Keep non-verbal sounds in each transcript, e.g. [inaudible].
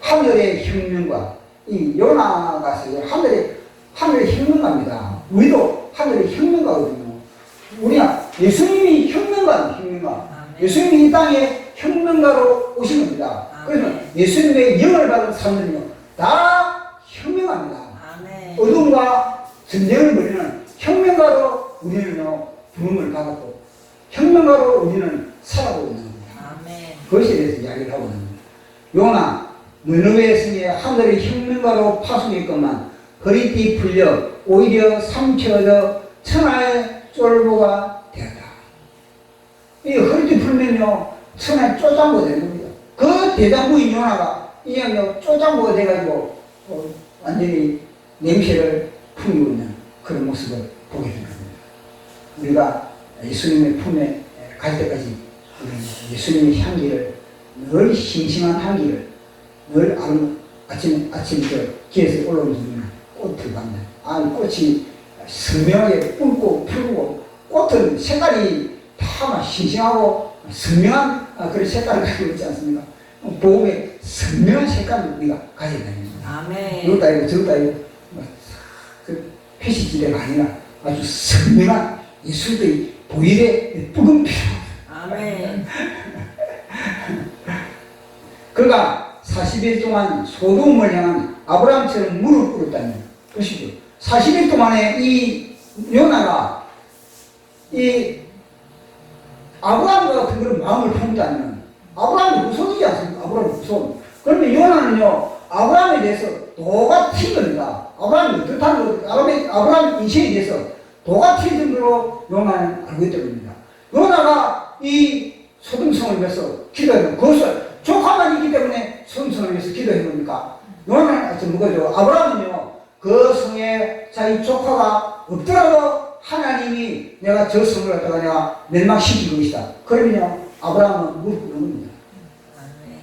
하늘의 혁명과 이 요나가 하늘의 하늘의 혁명가입니다. 우리도 하늘의 혁명가거든요. 우리가 예수님이 혁명가, 혁명가. 예수님이 이 땅에 혁명가로 오신 겁니다. 아멘. 예수님의 영을 받은 사람들은요, 다 혁명합니다. 어둠과 전쟁을 벌이는 혁명가로 우리는요, 부름을 받았고, 혁명가로 우리는 살아가고 있는 겁니다. 그것에 대해서 이야기를 하고 있는 겁니다. 요나, 느느웨 성에 하늘의 혁명가로 파송했건만 허리띠 풀려 오히려 삼켜져 천하의 쫄보가 되었다. 이 허리띠 풀면요, 천하의 쪼장보 되는 겁니다. 그 대장부인 요나가 이양요 쪼장보가 돼가지고 어, 완전히 냄새를 풍기고 있는 그런 모습을 보게 된 겁니다. 우리가 예수님의 품에 갈 때까지 예수님의 향기를 늘 싱싱한 향기를 늘 아름, 아침 아침 저 길에서 올라오는 꽃을 만나. 아 꽃이 선명하게 뿜고 펴고 꽃은 색깔이 다 막 싱싱하고 선명한 아, 그런 색깔을 가지고 있지 않습니까? 복음의 선명한 색깔을 우리가 가져야 됩니다. 아멘. 이것도 아니고 저것도 아니고 뭐, 그 표시지대가 아니라 아주 선명한 예술의 보일의 붉은 피 아멘. [laughs] 그가 40일 동안 소돔을 향한 아브라함처럼 무릎 꿇었다는 것이죠. 40일 동안에 이 요나가 이 아브라함과 같은 그런 마음을 품다면 아브라함이 후손이지 않습니까? 아브라함 후손. 그런데 요나는요, 아브라함에 대해서 도가 튄 겁니다. 아브라함이 어떻다는 거, 아브라함, 아브라함 인생에 대해서 도가 튈 정도로 요나는 알고 있다는 겁니다. 요나가 이 소돔성을 위해서 기도하는 그것을 조카만 있기 때문에 소돔성을 위해서 기도해 봅니까? 요나는 저 뭐죠? 아브라함은요, 그 성에 자기 조카가 없더라도 하나님이 내가 저 성을 갖다가 내가 멸망시킬 것이다. 그러면요, 아브라함은 무릎 꿇는 겁니다. 아멘.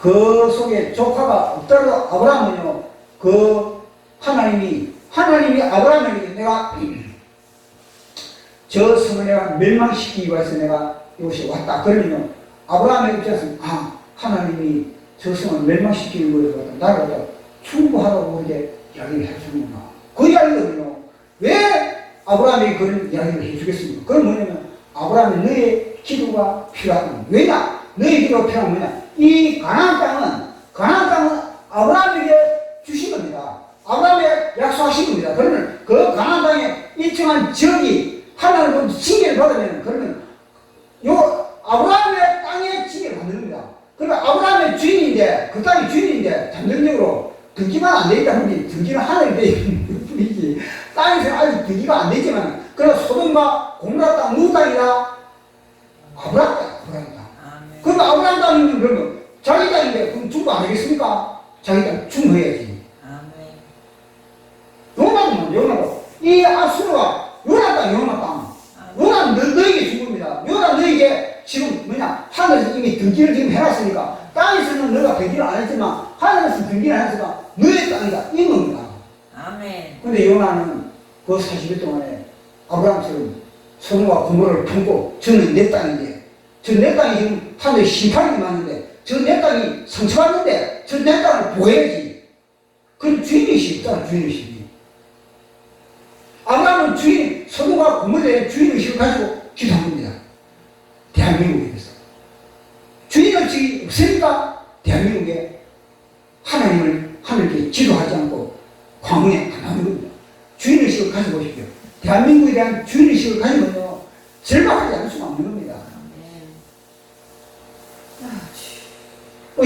그 속에 조카가 없더라도 아브라함은요, 그 하나님이, 하나님이 아브라함에게 내가 [clears throat] 저 성을 내가 멸망시키기 위해서 내가 이곳에 왔다. 그러면요, 아브라함의 입장에서, 아, 하나님이 저 성을 멸망시키는 거에 나를 갖다 충고하라고 이렇게 이야기를 해주는구나. 그 이야기거든요. 왜 아브라함이 그런 이야기를 해주겠습니까? 그건 뭐냐면, 아브라함이 너의 기도가 필요하다. 왜냐? 너의 기도가 필요한 뭐냐? 이 가나안 땅은, 가나안 땅은 아브라함에게 주신 겁니다. 아브라함에 약속하신 겁니다. 그러면 그 가나안 땅에 일정한 지역이 하나님으로부터 징계를 받으면, 그러면 요 아브라함의 땅에 징계를 받는 겁니다. 그러니까 아브라함의 주인인데, 그 땅의 주인인데, 잠정적으로 등기만 안돼 있다 보니 등기는 하늘에 돼 있는 뿐이지. 땅에서 아직 등기가 안 되지만, 그러나 소돔과 고모라 땅, 누구 땅이다? 아브라함 땅, 아브라함 땅. 아멘. 그럼 아브라함 땅이면 그러면 자기 땅인데, 그럼 중고 안 하겠습니까? 자기 땅 중거해야지. 아멘. 요나는 요나고, 이 아수르가 요나 땅, 요나 땅. 요나 너, 너에게 준 겁니다. 요나 너에게 지금 뭐냐, 하늘에서 이미 등기를 지금 해놨으니까, 땅에서는 너가 등기를 안 했지만, 하늘에서 등기를 안 했으니까, 너의 땅이다. 이 겁니다. 아멘. 근데 요나는 그 40일 동안에 아브라함처럼 소돔과 고모를 품고 저는 내 땅인데 저 내 땅이 지금 하늘에 심판이 많은데 저 내 땅이 상처받는데 저 내 땅을 보여야지 그런 주인의식이 있다 주인의식이 아브라함은 주인 소돔과 고모의 주인의식을 가지고 기도한 겁니다 대한민국에 대해서 주인의식이 없으니까 대한민국에 하나님을 하늘께 기도하지 않고 광운에 안 하는 겁니다. 주인의식을 가지고 오십시오. 대한민국에 대한 주인의식을 가지면요, 절박하지 않을 수가 없는 겁니다. 아멘.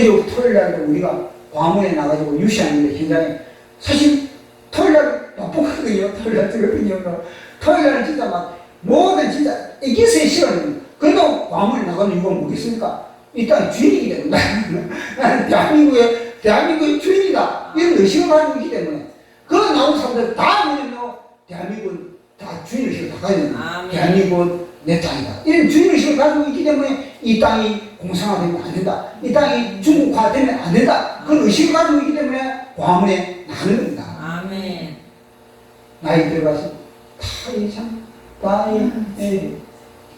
어제 토요일 날 우리가 광운에 나가지고 유시하는데 현장에 사실 토요일 날 바쁘거든요. 토요일 날 들거든요. 토요일 날은 진짜 막 모든 진짜 애기스의 시간은 그래도 광운에 나가는 이유가 뭐겠습니까? 이 땅의 주인이기 때문에 [laughs] 나는 대한민국의 대한민국의 주인이다 이런 의식을 가지고 있기 때문에 그 나온 사람들 다 뭐냐면 대한민국은 다 주인의식을 다 거예요. 아멘. 대한민국은 내 땅이다 이런 주인의식을 가지고 있기 때문에 이 땅이 공상화되면 안 된다. 이 땅이 중국화되면 안 된다. 그런 의식을 가지고 있기 때문에 광화문에 나가는 겁니다. 아멘. 나이 들어가서 다이 참 나이 예,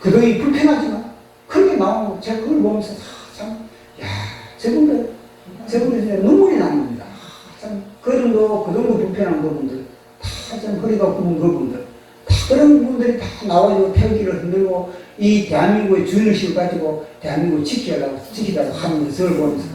그동이 불편하지만 그렇게 나오고 제가 그걸 보면서 다참 야, 저분들, 저분들 이제 눈물이 나는 겁니다. 아, 참, 걸음도 그 정도 불편한 그분들, 다 참 허리가 굽은 그분들, 다 그런 분들이 다 태극기를 흔들고 이 대한민국의 주인의식을 가지고 대한민국을 지키려고, 지키다가 하는 것을 보면서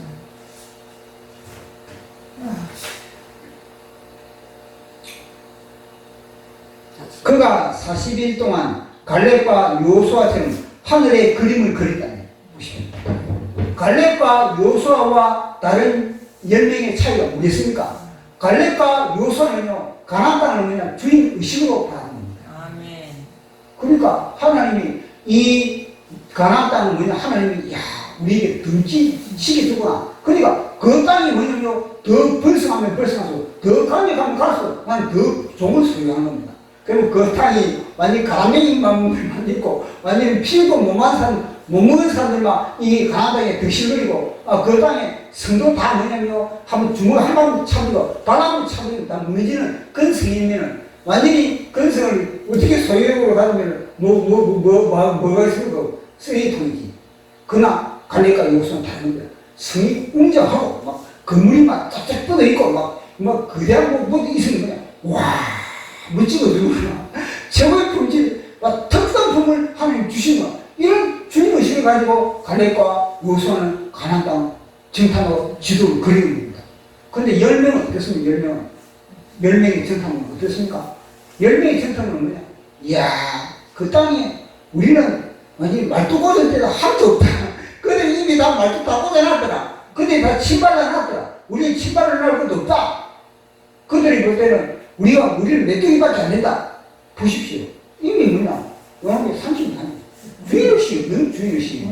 그가 40일 동안 갈렙과 요수아처럼 하늘의 그림을 그렸다네. 보십시오. 갈렙과 요수아와 다른 10명의 차이가 뭐겠습니까? 갈렙과 요수아는요, 가나안 땅을 뭐냐, 주인 의식으로 바라는 겁니다. 아멘. 그러니까 하나님이 이 가나안 땅은 뭐냐, 하나님이, 야, 우리에게 등지 시게 주구나. 그러니까 그 땅이 뭐냐면 더 번성하면 번성할수록 더 강력하면 갈수록 나는 더 좋은 소유하는 겁니다. 그러면 그 땅이 완전히 가맹인만 [laughs] 있고 완전히 피우고 못만 산, 못 먹은 사람들만 이 가나안 땅에 득실거리고 아, 그 땅에 성도 다 뭐냐면 한번 주먹 한방 차고 바람을 차고 다 무너지는 근성이면은 완전히 근성을 어떻게 소유력으로 가지면 뭐, 뭐, 뭐, 뭐, 뭐, 뭐가 있습니까? 쓰레기통이지. 그러나 갈래가 요소는 다른 거야. 성이 웅장하고 막 건물이 막 쫙쫙 뻗어 있고 막, 막 거대한 뭐, 뭐 있으면 그냥 와 멋지고 누구나 [laughs] 최고의 품질 막 특산품을 하나님 주신 거 이런 주님 의식을 가지고 갈래과 요소는 가난 땅 정탐하고 지도를 그리는 겁니다. 그런데 열 명은 어떻습니까? 열 명은 열 명의 정탐은 어떻습니까? 열 명의 정탐은 뭐냐? 이야 그 땅에 우리는 완전히 말뚝 꽂은 데가 하나도 없다. [laughs] 그들 이미 다 말뚝 다 꽂아놨더라. 근데 다 침발을 놨더라. 우리는 침발을 날 것도 없다. 그들이 볼 때는 우리가 우리를 메뚜기밖에 안 된다. 보십시오. 이미 뭐냐? 요한계 30년. 주인의식 없는 주인의식.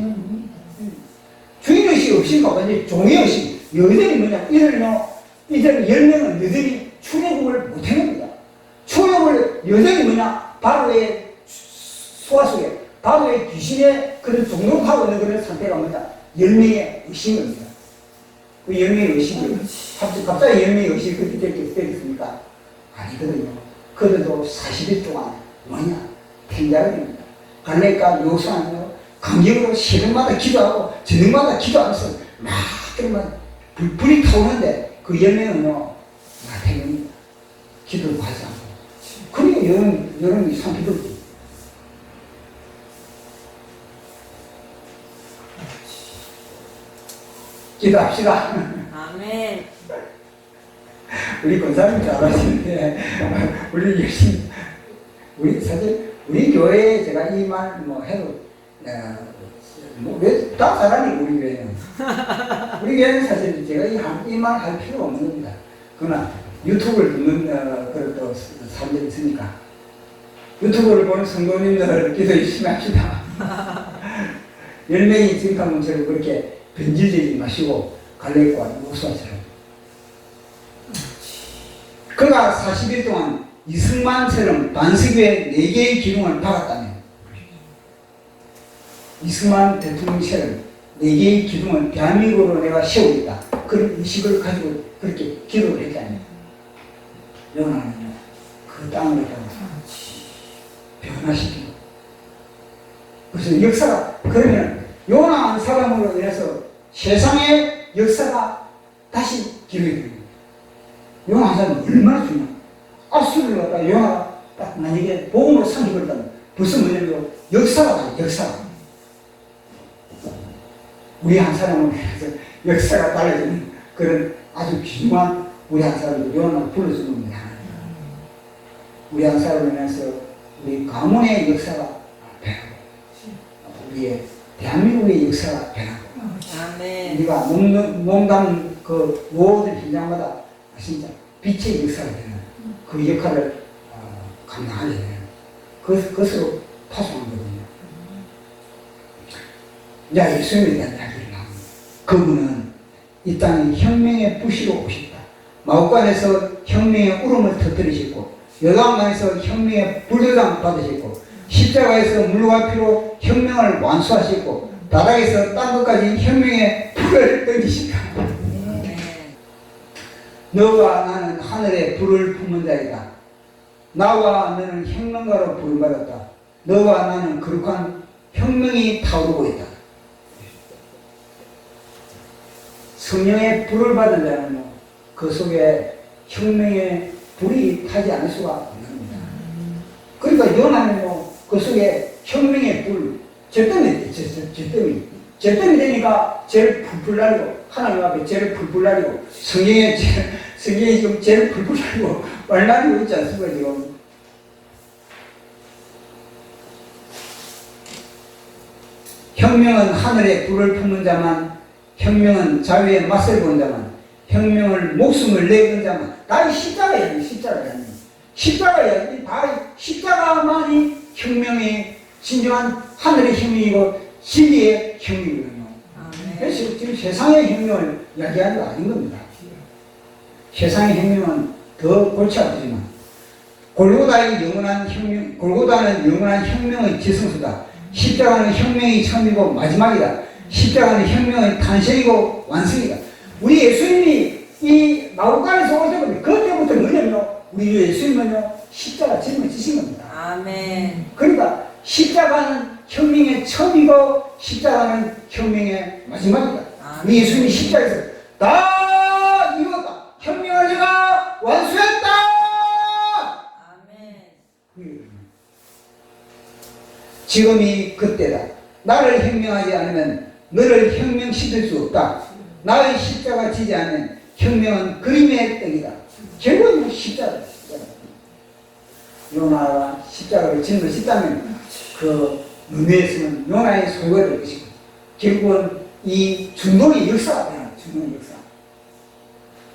주인의식 없으니까 완전히 종의의식. 여전히 뭐냐? 이들은요, 이들 열 명은 여전히 출애굽을 못해냅니다. 출애굽을 여전히 뭐냐? 바로의 소화 속에, 바로의 귀신의 그런 종록하고 있는 그런 상태가 뭐냐? 열 명의 의식입니다. 그 열 명의 의식이, 갑자기, 갑자기 열 명의 의식이 그렇게 되겠습니까? 아니거든요. 그래도 40일 동안 뭐냐? 텐자입니다. 갈래가 요사는요, 강경으로 새벽마다 기도하고 저녁마다 기도하면서 막 그러면 불, 불이 타오는데 그 열매는요, 마탱입니다. 기도를 하지 않고. 그리고 여름, 여름 이상 기도 기도합시다. 아멘. 우리 권사님 잘하시는데 우리 열심히 우리 사실 우리 교회에 제가 이 말 뭐 해도 어, 뭐왜다 잘하니 우리 교회는 우리 교회는 사실 제가 이말 할 필요가 없는 겁니다. 그러나 유튜브를 듣는 어, 그런 또 사람들이 있으니까 유튜브를 보는 성도님들 기도 열심히 합시다. 열 명이 증강 문제로 그렇게 변질되지 마시고 갈래과 무수하처럼 그가 40일 동안 이승만처럼 반석에 4개의 기둥을 박았다며. 이승만 대통령처럼 4개의 기둥을 대한민국으로 내가 세우겠다. 그런 의식을 가지고 그렇게 기도를 했다니. 요나는요, 그 땅을 변화시키고. 그래서 역사가, 그러면 요나 한 사람으로 인해서 세상의 역사가 다시 기록이 됩니다. 사람은 얼마나 중요해. 압수를 갖다 요나가 딱 만약에 복음으로 삼켜버렸다면 벌써 뭐냐면 역사가 다 역사가. 우리 한 사람을 역사가 달라지는 그런 아주 귀중한 우리 한 사람을 요나를 불러주는 겁니다. 우리 한 사람을 위해서 우리 가문의 역사가 변하고 우리의 대한민국의 역사가 변하고 아멘. 우리가 몸, 몸담 그 모든 현장마다 진짜 빛의 역사가 되는 그 역할을 어, 감당하게 되는 그, 그것으로 파송한 거거든요. 이제 예수님에 대한 이야기를 나옵니다. 그분은 이 땅에 혁명의 부시로 오셨다. 마옥관에서 혁명의 울음을 터뜨리셨고 여당강에서 혁명의 불교당 받으셨고 십자가에서 물과 피로 혁명을 완수하셨고 바닥에서 땅 끝까지 혁명의 불을 던지신다. 너와 나는 하늘에 불을 품은 자이다. 나와 너는 혁명가로 부름받았다. 너와 나는 거룩한 혁명이 타오르고 있다. 성령의 불을 받은 자는요, 그 속에 혁명의 불이 타지 않을 수가 없는 겁니다. 그러니까 요나는요, 그 속에 혁명의 불, 제뜸이, 제, 제, 제뜸이. 제뜸이 되니까 죄를 풀풀 날리고, 하나님 앞에 죄를 풀풀 날리고, 성령의 죄, 성령이 지금 죄를 풀풀 날리고, 말 날리고 있지 않습니까, 지금. 혁명은 하늘에 불을 품는 자만, 혁명은 자유에 맞설 보는 자만, 혁명을 목숨을 내건 자만, 다이 십자가야, 이 십자가야. 십자가야. 이다 십자가만이 혁명의 진정한 하늘의 혁명이고 진리의 혁명이거든요. 아멘. 그래서 지금 세상의 혁명을 이야기하는 거 아닌 겁니다. 세상의 혁명은 더 골치 아프지만 골고다의 영원한 혁명, 골고다는 영원한 혁명의 지성소다. 십자가는 혁명이 처음이고 마지막이다. 십자가는 혁명의 탄생이고 완성이다. 우리 예수님이 이 마구간에서 겁니다. 그때부터 뭐냐면요. 우리 예수님은요, 십자가 짐을 지신 겁니다. 아멘. 그러니까 십자가는 혁명의 처음이고 십자가는 혁명의 마지막이다. 아멘. 우리 예수님이 십자가에서 다 이루었다. 혁명을 내가 완수했다. 아멘. 지금이 그때다. 나를 혁명하지 않으면 너를 혁명시킬 수 없다. 나의 십자가 지지 않으면 혁명은 그림의 떡이다. 결국은 십자가, 십자가. 요나가 십자가를 짓는 싶다면 그 의미에서는 요나의 소유가 될 것이고 결국은 이 중동의 역사가 변화, 중동의 역사.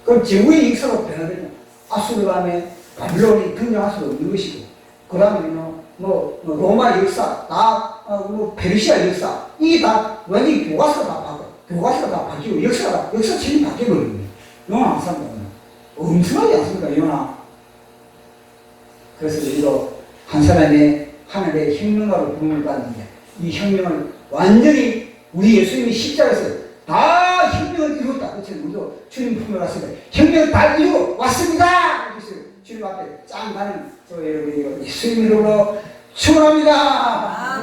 그럼 제국의 역사로 변화되면 아수르 다음에 바빌론이 등장할 수도 없는 것이고 그 다음에 뭐, 뭐, 뭐 로마 역사, 다, 어, 뭐 페르시아 역사 이게 다 완전히 교과서가 다 바뀌어 교과서가 다 바뀌고 역사가 역사책이 바뀌어버립니다. 요나 안 삽니다. 엄청나지 않습니까 요나 그래서 우리도 한 사람의 하늘의 혁명가로 부름을 받는데 이 혁명을 완전히 우리 예수님이 십자가에서 다 혁명을 이루었다. 그렇죠? 우리도 주님 품에 왔습니다. 혁명을 다 이루고 왔습니다. 그래서 주님 앞에 짱 가는 저 여러분이 예수님 이름으로 축원합니다.